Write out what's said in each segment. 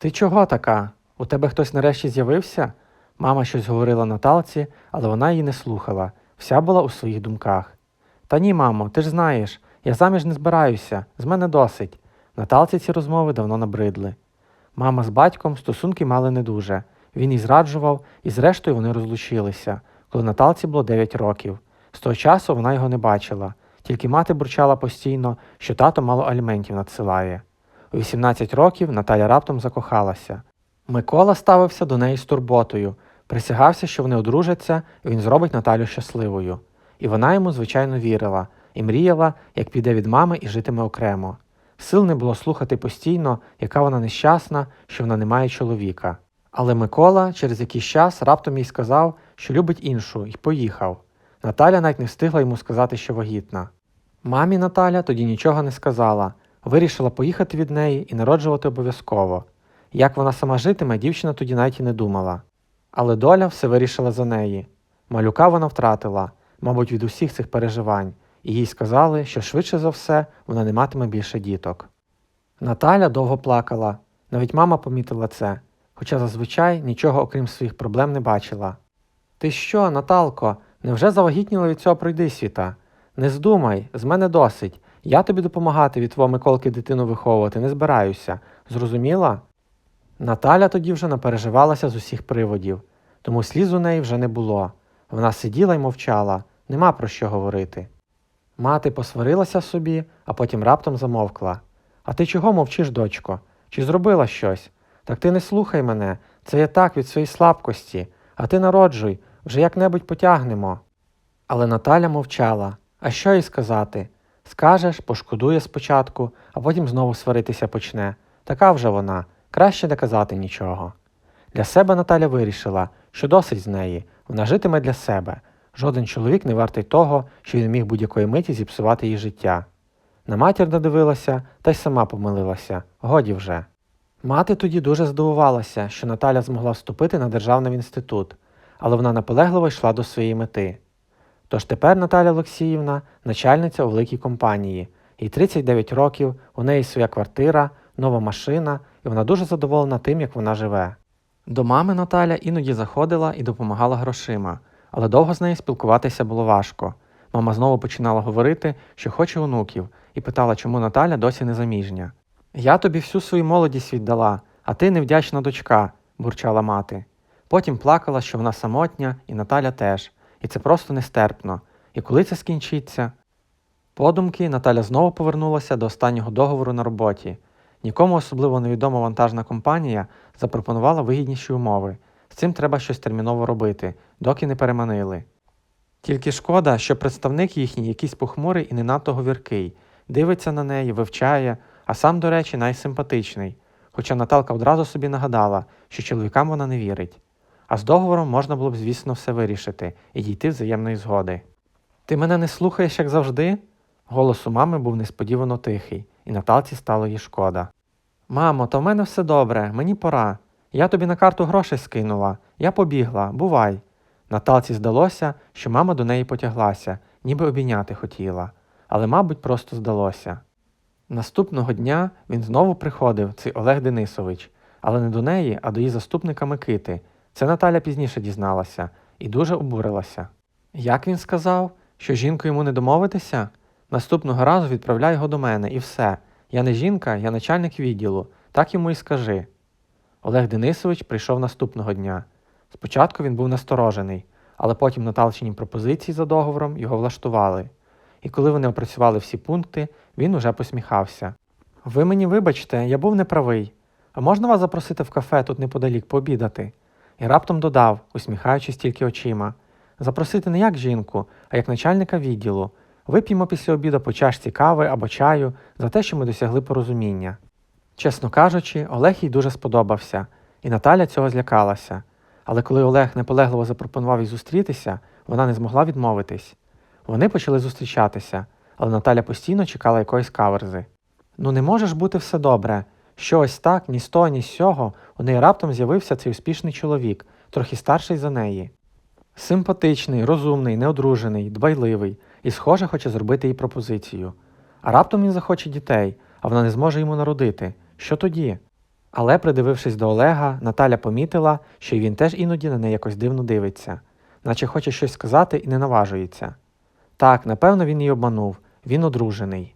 Ти чого така? У тебе хтось нарешті з'явився? Мама щось говорила Наталці, але вона її не слухала, вся була у своїх думках. Та ні, мамо, ти ж знаєш, я заміж не збираюся, з мене досить. Наталці ці розмови давно набридли. Мама з батьком стосунки мали не дуже. Він їй зраджував, і зрештою вони розлучилися, коли Наталці було 9 років. З того часу вона його не бачила, тільки мати бурчала постійно, що тато мало аліментів надсилає. У 18 років Наталя раптом закохалася. Микола ставився до неї з турботою, присягався, що вони одружаться, і він зробить Наталю щасливою. І вона йому, звичайно, вірила і мріяла, як піде від мами і житиме окремо. Сил не було слухати постійно, яка вона нещасна, що вона не має чоловіка. Але Микола через якийсь час раптом їй сказав, що любить іншу, і поїхав. Наталя навіть не встигла йому сказати, що вагітна. Мамі Наталя тоді нічого не сказала, вирішила поїхати від неї і народжувати обов'язково. Як вона сама житиме, дівчина тоді навіть і не думала. Але доля все вирішила за неї. Малюка вона втратила, мабуть, від усіх цих переживань, і їй сказали, що швидше за все вона не матиме більше діток. Наталя довго плакала, навіть мама помітила це, хоча зазвичай нічого окрім своїх проблем не бачила. Ти що, Наталко, невже завагітніла від цього пройдисвіта? Не здумай, з мене досить. Я тобі допомагати від твого Миколки дитину виховувати не збираюся. Зрозуміла? Наталя тоді вже напереживалася з усіх приводів, тому сліз у неї вже не було. Вона сиділа й мовчала, нема про що говорити. Мати посварилася собі, а потім раптом замовкла. А ти чого мовчиш, дочко? Чи зробила щось? Так ти не слухай мене, це я так від своєї слабкості, а ти народжуй, вже як-небудь потягнемо. Але Наталя мовчала. А що їй сказати? Скажеш, пошкодує спочатку, а потім знову сваритися почне. Така вже вона, краще не казати нічого. Для себе Наталя вирішила, що досить з неї, вона житиме для себе. Жоден чоловік не вартий того, що він міг будь-якої миті зіпсувати їй життя. На матір надивилася та й сама помилилася, годі вже. Мати тоді дуже здивувалася, що Наталя змогла вступити на державний інститут, але вона наполегливо йшла до своєї мети. Тож тепер Наталя Олексіївна начальниця у великій компанії, їй 39 років, у неї своя квартира, нова машина, і вона дуже задоволена тим, як вона живе. До мами Наталя іноді заходила і допомагала грошима, але довго з нею спілкуватися було важко. Мама знову починала говорити, що хоче онуків, і питала, чому Наталя досі не заміжня. Я тобі всю свою молодість віддала, а ти невдячна дочка, бурчала мати. Потім плакала, що вона самотня, і Наталя теж, і це просто нестерпно. І коли це скінчиться? Подумки Наталя знову повернулася до останнього договору на роботі. Нікому особливо невідома вантажна компанія запропонувала вигідніші умови. З цим треба щось терміново робити, доки не переманили. Тільки шкода, що представник їхній якийсь похмурий і не надто говіркий, дивиться на неї, вивчає, а сам, до речі, найсимпатичний. Хоча Наталка одразу собі нагадала, що чоловікам вона не вірить. А з договором можна було б, звісно, все вирішити і дійти взаємної згоди. Ти мене не слухаєш, як завжди? Голос у мами був несподівано тихий, і Наталці стало їй шкода. Мамо, та в мене все добре, мені пора. Я тобі на карту грошей скинула, я побігла, бувай. Наталці здалося, що мама до неї потяглася, ніби обійняти хотіла, але, мабуть, просто здалося. Наступного дня він знову приходив, цей Олег Денисович, але не до неї, а до її заступника Микити. Це Наталя пізніше дізналася і дуже обурилася. Як він сказав, що жінку йому не домовитися? Наступного разу відправляй його до мене і все. Я не жінка, я начальник відділу, так йому і скажи. Олег Денисович прийшов наступного дня. Спочатку він був насторожений, але потім Наталчині пропозиції за договором його влаштували. І коли вони опрацювали всі пункти, він уже посміхався. Ви мені вибачте, я був неправий. А можна вас запросити в кафе тут неподалік пообідати? І раптом додав, усміхаючись тільки очима. Запросити не як жінку, а як начальника відділу. Вип'ємо після обіду по чашці кави або чаю за те, що ми досягли порозуміння. Чесно кажучи, Олег їй дуже сподобався, і Наталя цього злякалася. Але коли Олег наполегливо запропонував їй зустрітися, вона не змогла відмовитись. Вони почали зустрічатися, але Наталя постійно чекала якоїсь каверзи. Ну не може ж бути все добре. Що ось так, ні з того, ні з сього, у неї раптом з'явився цей успішний чоловік, трохи старший за неї. Симпатичний, розумний, неодружений, дбайливий і, схоже, хоче зробити їй пропозицію. А раптом він захоче дітей, а вона не зможе йому народити. Що тоді? Але, придивившись до Олега, Наталя помітила, що й він теж іноді на неї якось дивно дивиться, наче хоче щось сказати і не наважується. Так, напевно, він її обманув, він одружений.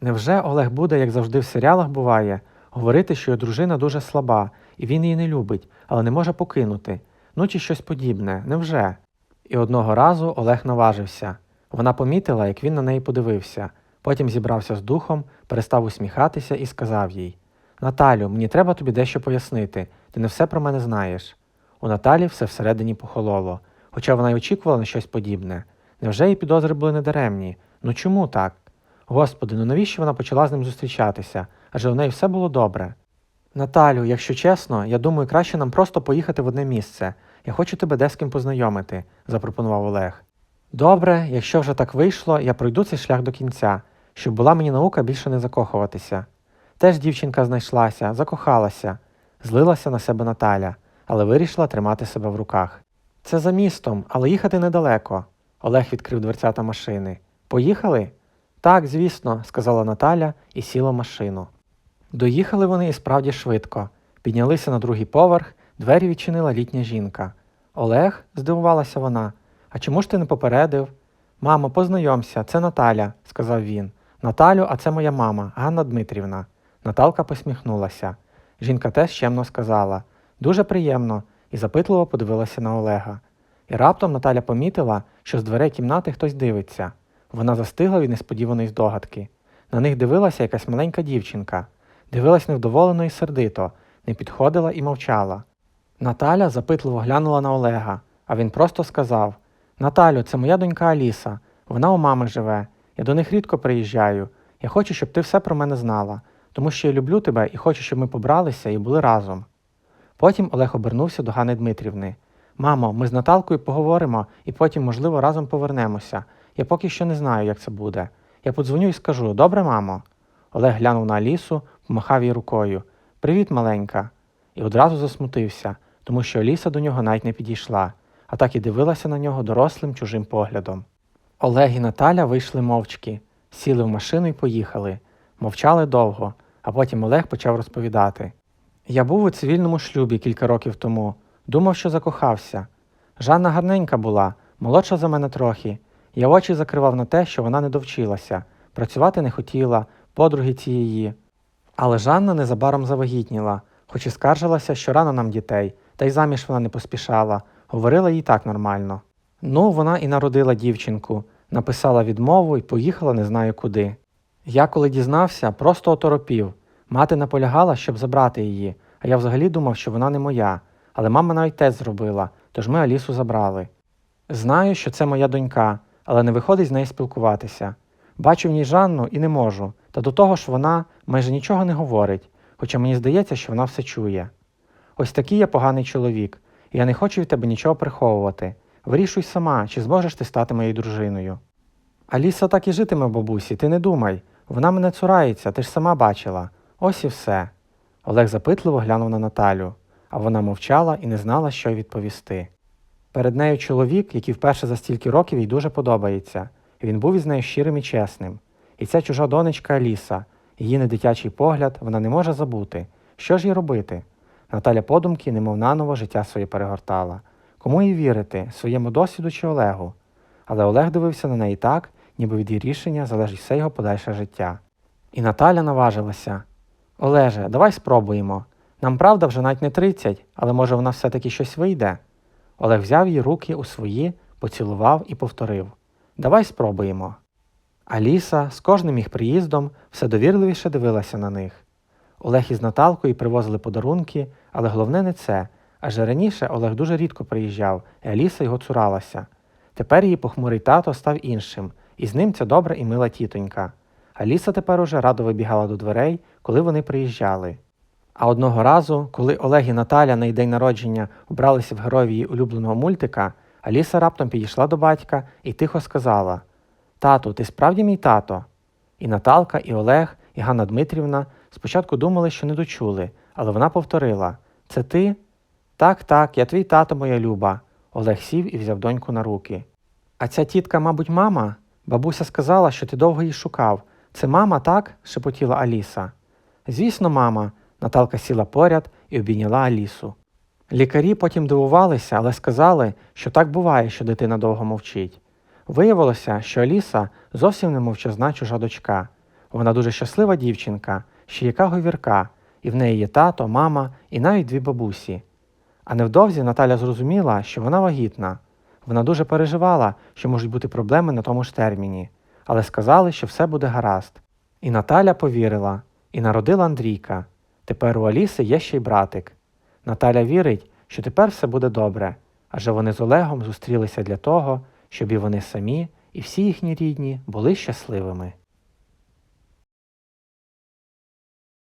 Невже Олег буде, як завжди в серіалах буває, говорити, що його дружина дуже слаба, і він її не любить, але не може покинути, ну чи щось подібне, невже? І одного разу Олег наважився. Вона помітила, як він на неї подивився, потім зібрався з духом, перестав усміхатися і сказав їй Наталю, мені треба тобі дещо пояснити, ти не все про мене знаєш. У Наталі все всередині похололо, хоча вона й очікувала на щось подібне. Невже її підозри були недаремні? Ну чому так? Господи, ну навіщо вона почала з ним зустрічатися? Адже у неї все було добре. Наталю, якщо чесно, я думаю, краще нам просто поїхати в одне місце. Я хочу тебе де з ким познайомити, запропонував Олег. Добре, якщо вже так вийшло, я пройду цей шлях до кінця, щоб була мені наука більше не закохуватися. Теж дівчинка знайшлася, закохалася, злилася на себе Наталя, але вирішила тримати себе в руках. Це за містом, але їхати недалеко. Олег відкрив дверцята машини. Поїхали? Так, звісно, сказала Наталя і сіла в машину. Доїхали вони і справді швидко. Піднялися на другий поверх, двері відчинила літня жінка. Олег? здивувалася вона. А чому ж ти не попередив? Мамо, познайомся, це Наталя, сказав він. Наталю, а це моя мама, Ганна Дмитрівна. Наталка посміхнулася. Жінка теж чемно сказала дуже приємно, і запитливо подивилася на Олега. І раптом Наталя помітила, що з дверей кімнати хтось дивиться. Вона застигла від несподіваної здогадки. На них дивилася якась маленька дівчинка. Дивилась невдоволено і сердито, не підходила і мовчала. Наталя запитливо глянула на Олега, а він просто сказав Наталю, це моя донька Аліса. Вона у мами живе. Я до них рідко приїжджаю. Я хочу, щоб ти все про мене знала, тому що я люблю тебе і хочу, щоб ми побралися і були разом. Потім Олег обернувся до Гани Дмитрівни. Мамо, ми з Наталкою поговоримо і потім, можливо, разом повернемося. Я поки що не знаю, як це буде. Я подзвоню і скажу добре, мамо? Олег глянув на Алісу, помахав їй рукою. Привіт, маленька. І одразу засмутився, тому що Аліса до нього навіть не підійшла, а так і дивилася на нього дорослим чужим поглядом. Олег і Наталя вийшли мовчки, сіли в машину і поїхали. Мовчали довго, а потім Олег почав розповідати. Я був у цивільному шлюбі кілька років тому, думав, що закохався. Жанна гарненька була, молодша за мене трохи. Я очі закривав на те, що вона не довчилася, працювати не хотіла, подруги цієї. Але Жанна незабаром завагітніла, хоч і скаржилася, що рано нам дітей, та й заміж вона не поспішала, говорила їй так нормально. Ну, вона і народила дівчинку, написала відмову і поїхала не знаю куди. Я, коли дізнався, просто оторопів. Мати наполягала, щоб забрати її, а я взагалі думав, що вона не моя, але мама навіть теж зробила, тож ми Алісу забрали. Знаю, що це моя донька, але не виходить з нею спілкуватися. Бачу в ній Жанну і не можу, та до того ж вона майже нічого не говорить, хоча мені здається, що вона все чує. Ось такий я поганий чоловік, і я не хочу від тебе нічого приховувати. Вирішуй сама, чи зможеш ти стати моєю дружиною. Аліса так і житиме, бабусі, ти не думай. Вона мене цурається, ти ж сама бачила. Ось і все. Олег запитливо глянув на Наталю, а вона мовчала і не знала, що й відповісти. Перед нею чоловік, який вперше за стільки років їй дуже подобається, він був із нею щирим і чесним. І ця чужа донечка Аліса, її недитячий погляд вона не може забути. Що ж їй робити? Наталя подумки, немов наново життя своє перегортала. Кому їй вірити, своєму досвіду чи Олегу? Але Олег дивився на неї так, ніби від її рішення залежить все його подальше життя. І Наталя наважилася. Олеже, давай спробуємо. Нам правда вже навіть не тридцять, але може вона все-таки щось вийде. Олег взяв її руки у свої, поцілував і повторив Давай спробуємо. Аліса з кожним їх приїздом все довірливіше дивилася на них. Олег із Наталкою привозили подарунки, але головне не це. Адже раніше Олег дуже рідко приїжджав, і Аліса його цуралася. Тепер її похмурий тато став іншим, і з ним ця добра і мила тітонька. Аліса тепер уже радо вибігала до дверей, коли вони приїжджали. А одного разу, коли Олег і Наталя на день народження обралися в героїв її улюбленого мультика, Аліса раптом підійшла до батька і тихо сказала Тату, ти справді мій тато? І Наталка, і Олег, і Ганна Дмитрівна спочатку думали, що не дочули, але вона повторила Це ти? Так, так, я твій тато, моя люба. Олег сів і взяв доньку на руки. А ця тітка, мабуть, мама? Бабуся сказала, що ти довго її шукав. Це мама, так? шепотіла Аліса. Звісно, мама, Наталка сіла поряд і обійняла Алісу. Лікарі потім дивувалися, але сказали, що так буває, що дитина довго мовчить. Виявилося, що Аліса зовсім не мовчазна чужа дочка. Вона дуже щаслива дівчинка, ще яка говірка, і в неї є тато, мама і навіть дві бабусі. А невдовзі Наталя зрозуміла, що вона вагітна. Вона дуже переживала, що можуть бути проблеми на тому ж терміні, але сказали, що все буде гаразд. І Наталя повірила і народила Андрійка. Тепер у Аліси є ще й братик. Наталя вірить, що тепер все буде добре, адже вони з Олегом зустрілися для того, щоб і вони самі, і всі їхні рідні були щасливими.